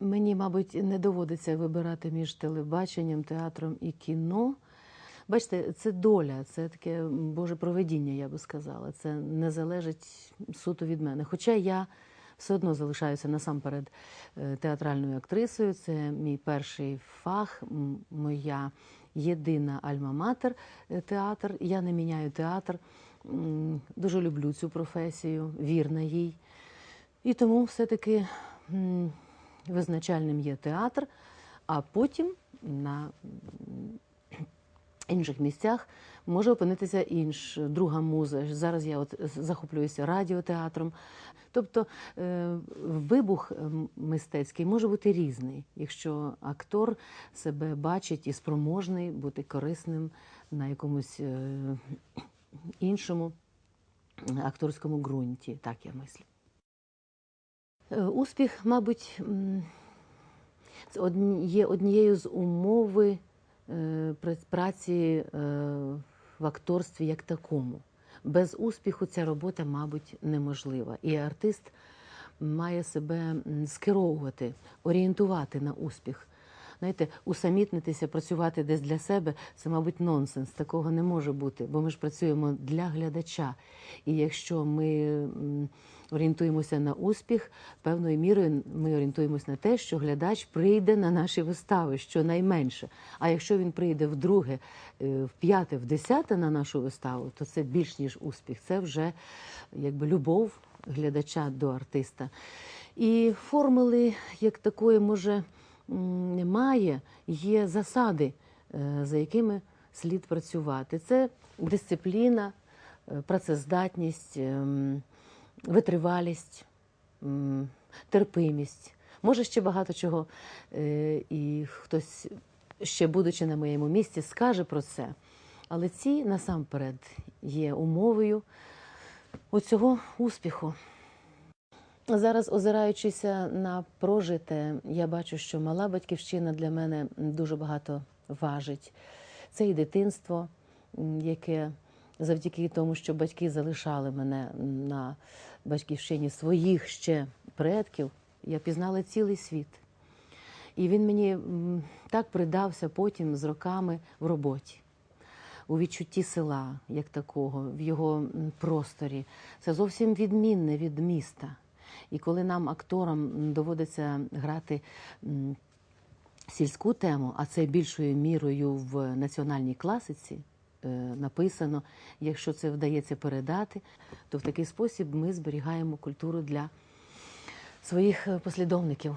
Мені, мабуть, не доводиться вибирати між телебаченням, театром і кіно. Бачите, це доля, це таке Боже проведіння, я би сказала. Це не залежить суто від мене. Хоча я все одно залишаюся насамперед е, театральною актрисою. Це мій перший фах, моя єдина альма-матер е, театр. Я не міняю театр. Дуже люблю цю професію, вірна їй. І тому все-таки визначальним є театр, а потім на інших місцях може опинитися інш, друга муза. Зараз я от захоплююся радіотеатром. Тобто е, вибух ем, мистецький може бути різний, якщо актор себе бачить і спроможний бути корисним на якомусь е, іншому акторському ґрунті. Так я мислю. Е, Успіх, мабуть, є однією з умови е, праці е, в акторстві як такому. Без успіху ця робота, мабуть, неможлива. І артист має себе скеровувати, орієнтувати на успіх. Знаєте, усамітнитися, працювати десь для себе це, мабуть, нонсенс. Такого не може бути, бо ми ж працюємо для глядача. І якщо ми орієнтуємося на успіх, певною мірою ми орієнтуємося на те, що глядач прийде на наші вистави, щонайменше. А якщо він прийде вдруге, е, в п'яте, в десяте на нашу виставу, то це більш ніж успіх. Це вже якби любов глядача до артиста. І формули як такої, може, м, немає, є засади, е, за якими слід працювати. Це дисципліна, е, працездатність, ем, витривалість, терпимість. Може, ще багато чого. Е, І хтось, ще будучи на моєму місці, скаже про це. Але ці насамперед є умовою оцього успіху. Зараз, озираючися на прожите, я бачу, що мала батьківщина для мене дуже багато важить. Це і дитинство, яке завдяки тому, що батьки залишали мене на батьківщині своїх ще предків, я пізнала цілий світ. І він мені так придався потім з роками в роботі у відчутті села, як такого, в його просторі. Це зовсім відмінне від міста. І коли нам, акторам, доводиться грати сільську тему, а це більшою мірою в національній класиці. е, Написано, якщо це вдається передати, то в такий спосіб ми зберігаємо культуру для своїх е, послідовників.